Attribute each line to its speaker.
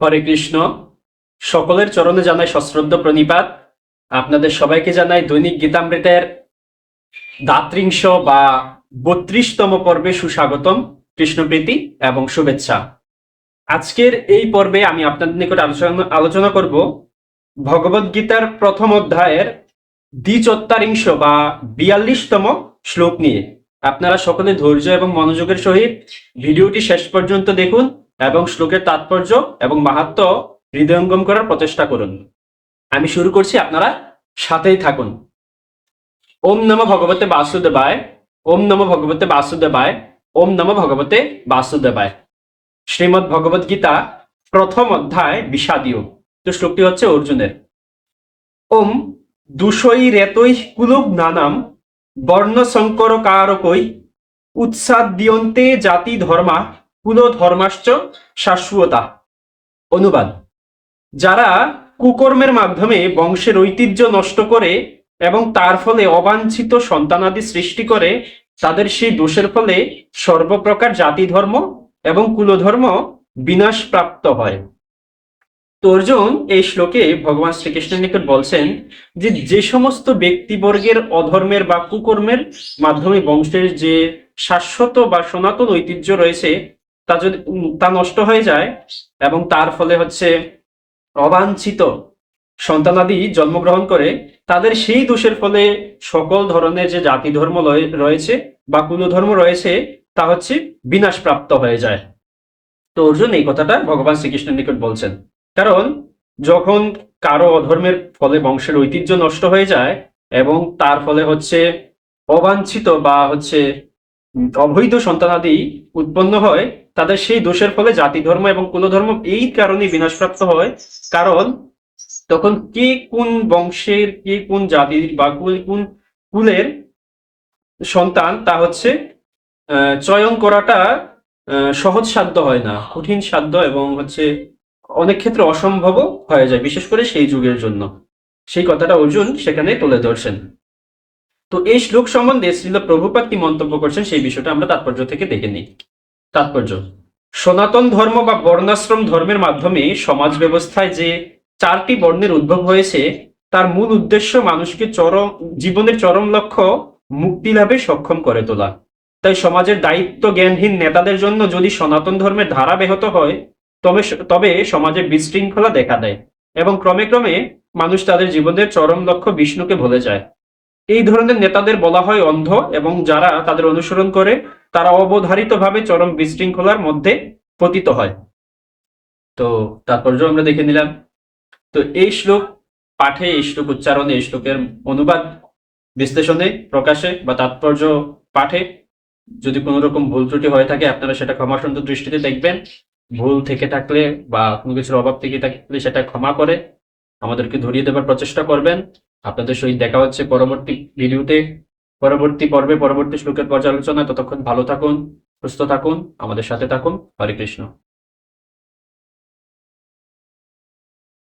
Speaker 1: হরে কৃষ্ণ। সকলের চরণে জানাই সশ্রদ্ধ প্রণিপাত। আপনাদের সবাইকে জানাই দৈনিক গীতামৃতের দাত্রিংশ বা বত্রিশতম পর্বে সুস্বাগতম, কৃষ্ণপ্রীতি এবং শুভেচ্ছা। আজকের এই পর্বে আমি আপনাদের নিকট আলোচনা আলোচনা করব ভগবদ গীতার প্রথম অধ্যায়ের দ্বিচত্তারিংশ বা বিয়াল্লিশতম শ্লোক নিয়ে। আপনারা সকলে ধৈর্য এবং মনোযোগের সহিত ভিডিওটি শেষ পর্যন্ত দেখুন। এবং শ্লোকের তাৎপর্য এবং মাহাত্ম হৃদয়ঙ্গম করার প্রচেষ্টা করুন। আমি শুরু করছি, আপনারা সাথেই থাকুন। ওম নম ভগবতে বাসুদেবায়, ওম নম ভগবতে বাসুদেবায়, ওম নম ভগবতে বাসুদেবায়। শ্রীমৎ ভগবদ গীতা প্রথম অধ্যায় বিষাদীয়। তো শ্লোকটি হচ্ছে অর্জুনের। ওম দুষই রেতৈ কুলুব নানাম বর্ণ সংকর কারকই উৎসাদ দিয়ন্তে জাতি ধর্মা কুল ধর্মাশ্চ শাশ্বতা। অনুবাদ। যারা কুকর্মের মাধ্যমে বংশের ঐতিহ্য নষ্ট করে এবং তার ফলে অবাঞ্ছিত সন্তানাদি সৃষ্টি করে, তাদের সেই দোষের ফলে সর্বপ্রকার জাতি ধর্ম এবং কুলধর্ম বিনাশ প্রাপ্ত হয়। তো অর্জুন, এই শ্লোকে ভগবান শ্রীকৃষ্ণের নিকট বলছেন যে যে সমস্ত ব্যক্তিবর্গের অধর্মের বা কুকর্মের মাধ্যমে বংশের যে শাশ্বত বা সনাতন ঐতিহ্য রয়েছে তা যদি তা নষ্ট হয়ে যায় এবং তার ফলে হচ্ছে অবাঞ্ছিত সন্তানাদি জন্মগ্রহণ করে, তাদের সেই দোষের ফলে সকল ধরনের যে জাতি ধর্ম রয়েছে বা কোনো কুলধর্ম রয়েছে, তা হচ্ছে বিনাশপ্রাপ্ত হয়ে যায়। তো অর্জুন এই কথাটা ভগবান শ্রীকৃষ্ণের নিকট বলছেন। কারণ যখন কারও অধর্মের ফলে বংশের ঐতিহ্য নষ্ট হয়ে যায় এবং তার ফলে হচ্ছে অবাঞ্ছিত বা হচ্ছে অবৈধ সন্তানাদি উৎপন্ন হয়, তাদের সেই দোষের ফলে জাতি ধর্ম এবং কুলধর্ম এই কারণে বিনাশপ্রাপ্ত হয়। কারণ তখন কে কোন বংশের, কে কোন জাতির বা কোন কুলের সন্তান তা হচ্ছে চয়ন করাটা সহজ সাধ্য হয় না, কঠিন সাধ্য এবং হচ্ছে অনেক ক্ষেত্রে অসম্ভব হয়ে যায়, বিশেষ করে সেই যুগের জন্য। সেই কথাটা অর্জুন সেখানে তুলে ধরছেন। তো এই শ্লোক সম্বন্ধে শ্রীল প্রভুপাত কি মন্তব্য করছেন সেই বিষয়টা আমরা তাৎপর্য থেকে দেখে নিই। তাৎপর্য, সনাতন ধর্ম বা বর্ণাশ্রম ধর্মের মাধ্যমে সমাজ ব্যবস্থায় যে চারটি বর্ণের উদ্ভব হয়েছে, তার মূল উদ্দেশ্য মানুষকে চরম, জীবনের চরম লক্ষ্য মুক্তি লাভে সক্ষম করে তোলা। তাই সমাজের দায়িত্ব জ্ঞানহীন নেতাদের জন্য যদি সনাতন ধর্মের ধারা ব্যাহত হয়, তবে তবে সমাজে বিশৃঙ্খলা দেখা দেয় এবং ক্রমে ক্রমে মানুষ তাদের জীবনের চরম লক্ষ্য বিষ্ণুকে ভুলে যায়। এই ধরনের নেতাদের বলা হয় অন্ধ এবং যারা তাদের অনুসরণ করে, তারা অবধারিতভাবে চরম বিশৃঙ্খলার মধ্যে পতিত হয়। তো তাৎপর্য আমরা দেখে নিলাম। তো এই শ্লোক পাঠে, এই শ্লোক উচ্চারণে, এই শ্লোকের অনুবাদ, বিশ্লেষণে, প্রকাশে বা তাৎপর্য পাঠে যদি কোনো রকম ভুল ত্রুটি হয়ে থাকে, আপনারা সেটা ক্ষমাসুন্দর দৃষ্টিতে দেখবেন। ভুল থেকে থাকলে বা কোনো কিছুর অভাব থেকে থাকলে সেটা ক্ষমা করে আমাদেরকে ধরিয়ে দেবার প্রচেষ্টা করবেন। আপনাদের সহিত দেখা হচ্ছে পরবর্তী ভিডিওতে। পরবর্তী পর্বে, পরবর্তী শ্লোকের পর্যালোচনা ততক্ষণ ভালো থাকুন, সুস্থ থাকুন, আমাদের সাথে থাকুন। হরে কৃষ্ণ।